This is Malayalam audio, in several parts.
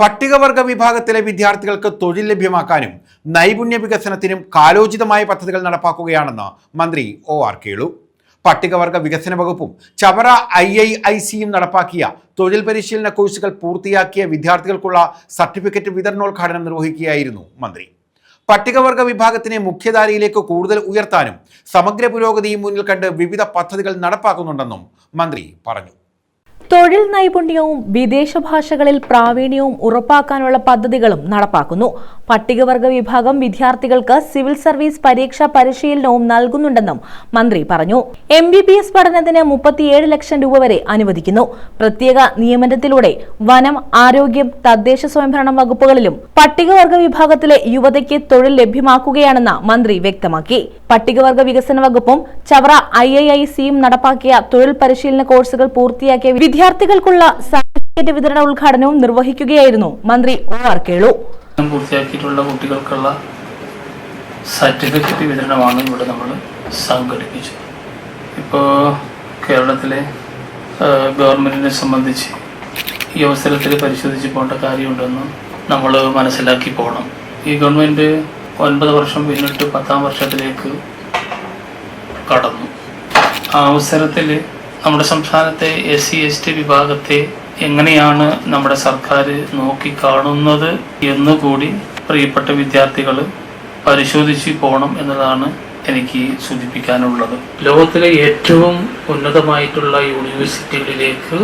പട്ടികവർഗ വിഭാഗത്തിലെ വിദ്യാർത്ഥികൾക്ക് തൊഴിൽ ലഭ്യമാക്കാനും നൈപുണ്യ വികസനത്തിനും കാലോചിതമായ പദ്ധതികൾ നടപ്പാക്കുകയാണെന്ന് മന്ത്രി ഒ ആർ കേളു. പട്ടികവർഗ വികസന വകുപ്പും ചവറ ഐ ഐ ഐ സിയും നടപ്പാക്കിയ തൊഴിൽ പരിശീലന കോഴ്സുകൾ പൂർത്തിയാക്കിയ വിദ്യാർത്ഥികൾക്കുള്ള സർട്ടിഫിക്കറ്റ് വിതരണോദ്ഘാടനം നിർവഹിക്കുകയായിരുന്നു മന്ത്രി. പട്ടികവർഗ വിഭാഗത്തിനെ മുഖ്യധാരയിലേക്ക് കൂടുതൽ ഉയർത്താനും സമഗ്ര പുരോഗതിയും മുന്നിൽ കണ്ട് വിവിധ പദ്ധതികൾ നടപ്പാക്കുന്നുണ്ടെന്നും മന്ത്രി പറഞ്ഞു. തൊഴിൽ നൈപുണ്യവും വിദേശ ഭാഷകളിൽ പ്രാവീണ്യവും ഉറപ്പാക്കാനുള്ള പദ്ധതികളും നടപ്പാക്കുന്നു. പട്ടികവർഗ വിഭാഗം വിദ്യാർത്ഥികൾക്ക് സിവിൽ സർവീസ് പരീക്ഷാ പരിശീലനവും നൽകുന്നുണ്ടെന്നും മന്ത്രി പറഞ്ഞു. എം ബി ബി എസ് പഠനത്തിന് മുപ്പത്തിയേഴ് ലക്ഷം രൂപ വരെ അനുവദിക്കുന്നു. പ്രത്യേക നിയമനത്തിലൂടെ വനം ആരോഗ്യം തദ്ദേശ സ്വയംഭരണ വകുപ്പുകളിലും പട്ടികവർഗ വിഭാഗത്തിലെ യുവതയ്ക്ക് തൊഴിൽ ലഭ്യമാക്കുകയാണെന്ന് മന്ത്രി വ്യക്തമാക്കി. പട്ടികവർഗ വികസന വകുപ്പും ചവറ ഐ ഐ ഐ സിയും നടപ്പാക്കിയ തൊഴിൽ പരിശീലന കോഴ്സുകൾ പൂർത്തിയാക്കിയ വിദ്യാർത്ഥികൾക്കുള്ള സർട്ടിഫിക്കറ്റ് വിതരണ ഉദ്ഘാടനവും നിർവഹിക്കുകയായിരുന്നു മന്ത്രി ഒ ആർ കേളു പൂർത്തിയാക്കിയിട്ടുള്ള കുട്ടികൾക്കുള്ള സർട്ടിഫിക്കറ്റ് വിതരണമാണ് ഇവിടെ നമ്മൾ സംഘടിപ്പിച്ചത്. ഇപ്പോൾ കേരളത്തിലെ ഗവൺമെന്റിനെ സംബന്ധിച്ച് ഈ അവസരത്തിൽ പരിശോധിച്ച് പോകേണ്ട കാര്യമുണ്ടെന്ന് നമ്മൾ മനസ്സിലാക്കി പോകണം. ഈ ഗവൺമെന്റ് ഒൻപത് വർഷം പിന്നിട്ട് പത്താം വർഷത്തിലേക്ക് കടന്നു. ആ അവസരത്തിൽ നമ്മുടെ സംസ്ഥാനത്തെ എസ് സി എസ് ടി വിഭാഗത്തെ എങ്ങനെയാണ് നമ്മുടെ സർക്കാർ നോക്കിക്കാണുന്നത് എന്നുകൂടി പ്രിയപ്പെട്ട വിദ്യാർത്ഥികൾ പരിശോധിച്ച് പോകണം എന്നതാണ് എനിക്ക് സൂചിപ്പിക്കാനുള്ളത്. ലോകത്തിലെ ഏറ്റവും ഉന്നതമായിട്ടുള്ള യൂണിവേഴ്സിറ്റികളിലേക്ക്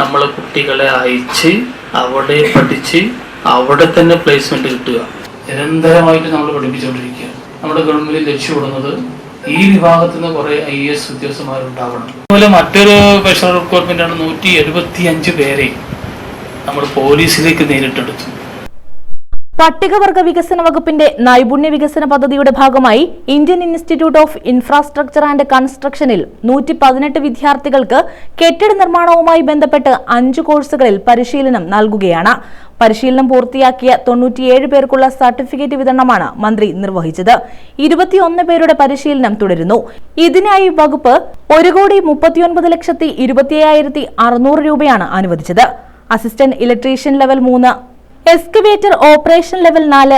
നമ്മൾ കുട്ടികളെ അയച്ച് അവിടെ പഠിച്ച് അവിടെ തന്നെ പ്ലേസ്മെന്റ് കിട്ടുക. നിരന്തരമായിട്ട് നമ്മൾ പഠിപ്പിച്ചുകൊണ്ടിരിക്കുക നമ്മുടെ ഗവൺമെന്റ് ലക്ഷ്യമിടുന്നത് ഈ വിഭാഗത്തിൽ നിന്ന് കുറെ ഐ എസ് ഉദ്യോഗസ്ഥന്മാരുണ്ടാവണം. അതുപോലെ മറ്റൊരു സ്പെഷ്യൽ റിക്രൂട്ട്മെന്റ് ആണ് നൂറ്റി എഴുപത്തി അഞ്ച് പേരെ നമ്മൾ പോലീസിലേക്ക് നേരിട്ടെടുത്തു. പട്ടികവർഗ വികസന വകുപ്പിന്റെ നൈപുണ്യ വികസന പദ്ധതിയുടെ ഭാഗമായി Indian institute of infrastructure and കൺസ്ട്രക്ഷനിൽ നൂറ്റി പതിനെട്ട് വിദ്യാർത്ഥികൾക്ക് കെട്ടിട നിർമ്മാണവുമായി ബന്ധപ്പെട്ട് അഞ്ച് കോഴ്സുകളിൽ പരിശീലനം നൽകുകയാണ്. പരിശീലനം പൂർത്തിയാക്കിയ തൊണ്ണൂറ്റിയേഴ് പേർക്കുള്ള സർട്ടിഫിക്കറ്റ് വിതരണമാണ് മന്ത്രി നിർവഹിച്ചത്. ഇരുപത്തിയൊന്ന് പേരുടെ പരിശീലനം തുടരുന്നു. ഇതിനായി വകുപ്പ് ഒരു കോടി മുപ്പത്തിയൊൻപത് ലക്ഷത്തി ഇരുപത്തിയായിരത്തി അറുന്നൂറ് രൂപയാണ് അനുവദിച്ചത്. അസിസ്റ്റന്റ് ഇലക്ട്രീഷ്യൻ ലെവൽ മൂന്ന് എക്സ്കവേറ്റർ ഓപ്പറേഷൻ ലെവൽ നാല്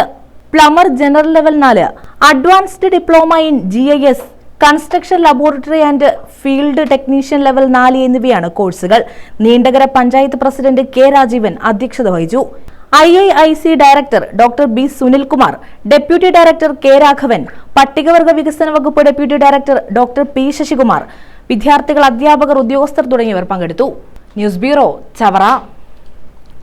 പ്ലംബർ ജനറൽ ലെവൽ നാല് advanced diploma in G I S construction laboratory and field technician level നാല് എന്നിവയാണ് കോഴ്സുകൾ. നീണ്ടകര പഞ്ചായത്ത് പ്രസിഡന്റ് കെ രാജീവൻ അധ്യക്ഷത വഹിച്ചു. I I I C director doctor B Sunilkumar deputy director K Raghavan പട്ടികവർഗ വികസന വകുപ്പ് deputy director doctor P Sasikumar വിദ്യാർത്ഥികൾ അധ്യാപകർ ഉദ്യോഗസ്ഥർ തുടങ്ങിയവർ പങ്കെടുത്തു. News bureau Chavara.